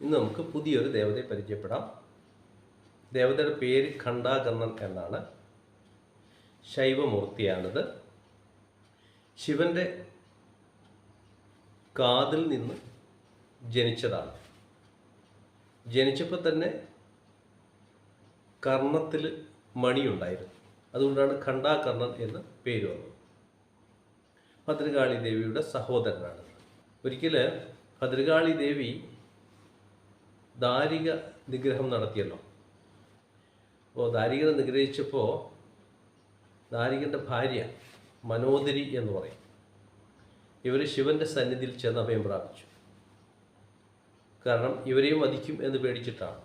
ഇന്ന് നമുക്ക് പുതിയൊരു ദേവതയെ പരിചയപ്പെടാം. ദേവതയുടെ പേര് ഖണ്ഡാകർണൻ എന്നാണ്. ശൈവമൂർത്തിയാണിത്. ശിവന്റെ കാതിൽ നിന്ന് ജനിച്ചതാണ്. ജനിച്ചപ്പോൾ തന്നെ കർണത്തിൽ മണിയുണ്ടായിരുന്നു. അതുകൊണ്ടാണ് ഖണ്ഡാകർണൻ എന്ന് പേര് വന്നത്. ഭദ്രകാളി ദേവിയുടെ സഹോദരനാണ്. ഒരിക്കൽ ഭദ്രകാളി ദേവി ദാരിക നിഗ്രഹം നടത്തിയല്ലോ. അപ്പോൾ ദാരികനെ നിഗ്രഹിച്ചപ്പോൾ ദാരികന്റെ ഭാര്യ മനോദരി എന്ന് പറയും. ഇവർ ശിവന്റെ സന്നിധിയിൽ ചെന്ന് അഭയം പ്രാപിച്ചു. കാരണം ഇവരെയും വധിക്കും എന്ന് പേടിച്ചിട്ടാണ്.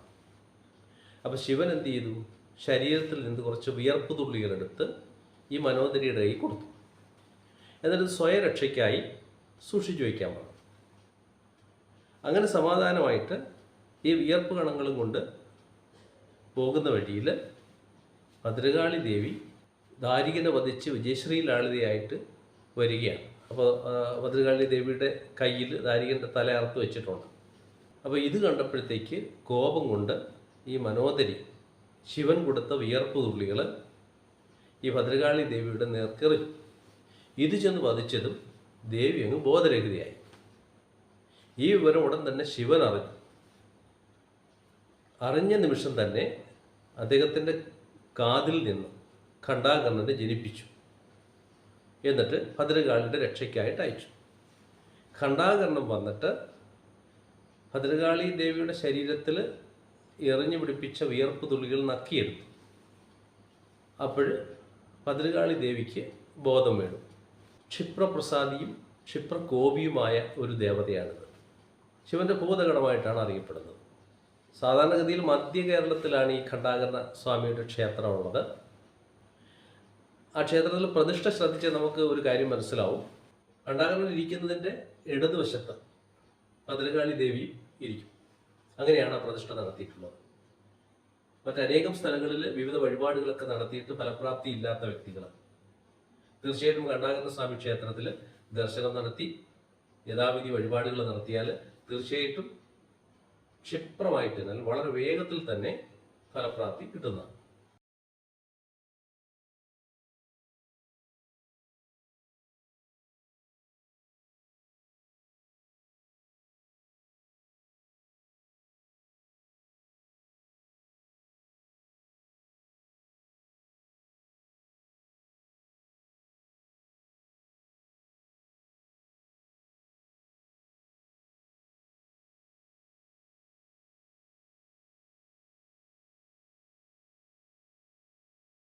അപ്പോൾ ശിവൻ എന്ത് ചെയ്തു? ശരീരത്തിൽ നിന്ന് കുറച്ച് വിയർപ്പ് തുള്ളികളെടുത്ത് ഈ മനോദരിയുടെ കൈ കൊടുത്തു. എന്നിട്ട് സ്വയരക്ഷയ്ക്കായി സൂക്ഷിച്ചു വയ്ക്കാൻ പറഞ്ഞു. അങ്ങനെ സമാധാനമായിട്ട് ഈ വിയർപ്പ് കണങ്ങളും കൊണ്ട് പോകുന്ന വഴിയിൽ ഭദ്രകാളി ദേവി ദാരികനെ വധിച്ച് വിജയശ്രീ ലാളിതയായിട്ട് വരികയാണ്. അപ്പോൾ ഭദ്രകാളി ദേവിയുടെ കയ്യിൽ ദാരികന്റെ തല അറുത്ത് വെച്ചിട്ടുണ്ട്. അപ്പോൾ ഇത് കണ്ടപ്പോഴത്തേക്ക് കോപം കൊണ്ട് ഈ മനോദരി ശിവൻ കൊടുത്ത വിയർപ്പ് തുള്ളികൾ ഈ ഭദ്രകാളി ദേവിയുടെ നേർക്കെറിഞ്ഞു ഇത് ചെന്ന് വധിച്ചതും ദേവി അങ്ങ് ബോധരഹിതയായി. ഈ വിവരം ഉടൻ തന്നെ ശിവൻ അറിഞ്ഞു. അറിഞ്ഞ നിമിഷം തന്നെ അദ്ദേഹത്തിന്റെ കാതിൽ നിന്നും ഖണ്ഡാകർണനെ ജനിപ്പിച്ചു. എന്നിട്ട് ഭദ്രകാളിയുടെ രക്ഷയ്ക്കായിട്ട് അയച്ചു. ഖണ്ഡാകർണം വന്നിട്ട് ഭദ്രകാളി ദേവിയുടെ ശരീരത്തിൽ എറിഞ്ഞു പിടിപ്പിച്ച വിയർപ്പ് തുള്ളികൾ നക്കിയെടുത്തു. അപ്പോൾ ഭദ്രകാളി ദേവിക്ക് ബോധം വീണു. ക്ഷിപ്രപ്രസാദിയും ക്ഷിപ്രകോപിയുമായ ഒരു ദേവതയാണിത്. ശിവന്റെ ഭൂതഗണമായിട്ടാണ് അറിയപ്പെടുന്നത്. സാധാരണഗതിയിൽ മധ്യ കേരളത്തിലാണ് ഈ ഖണ്ഡാകർണ സ്വാമിയുടെ ക്ഷേത്രമുള്ളത്. ആ ക്ഷേത്രത്തിൽ പ്രതിഷ്ഠ ശ്രദ്ധിച്ച് നമുക്ക് ഒരു കാര്യം മനസ്സിലാവും. ഖണ്ഡാകർണൻ ഇരിക്കുന്നതിന്റെ ഇടതുവശത്ത് ഭദ്രകാളി ദേവി ഇരിക്കും. അങ്ങനെയാണ് ആ പ്രതിഷ്ഠ നടത്തിയിട്ടുള്ളത്. മറ്റനേകം സ്ഥലങ്ങളിൽ വിവിധ വഴിപാടുകളൊക്കെ നടത്തിയിട്ട് ഫലപ്രാപ്തി ഇല്ലാത്ത വ്യക്തികൾ തീർച്ചയായിട്ടും കണ്ടാകുന്ന സ്വാമി ക്ഷേത്രത്തിൽ ദർശനം നടത്തി യഥാവിധി വഴിപാടുകൾ നടത്തിയാൽ തീർച്ചയായിട്ടും ക്ഷിപ്രമായിട്ട് വളരെ വേഗത്തിൽ തന്നെ ഫലപ്രാപ്തി കിട്ടുന്നതാണ്.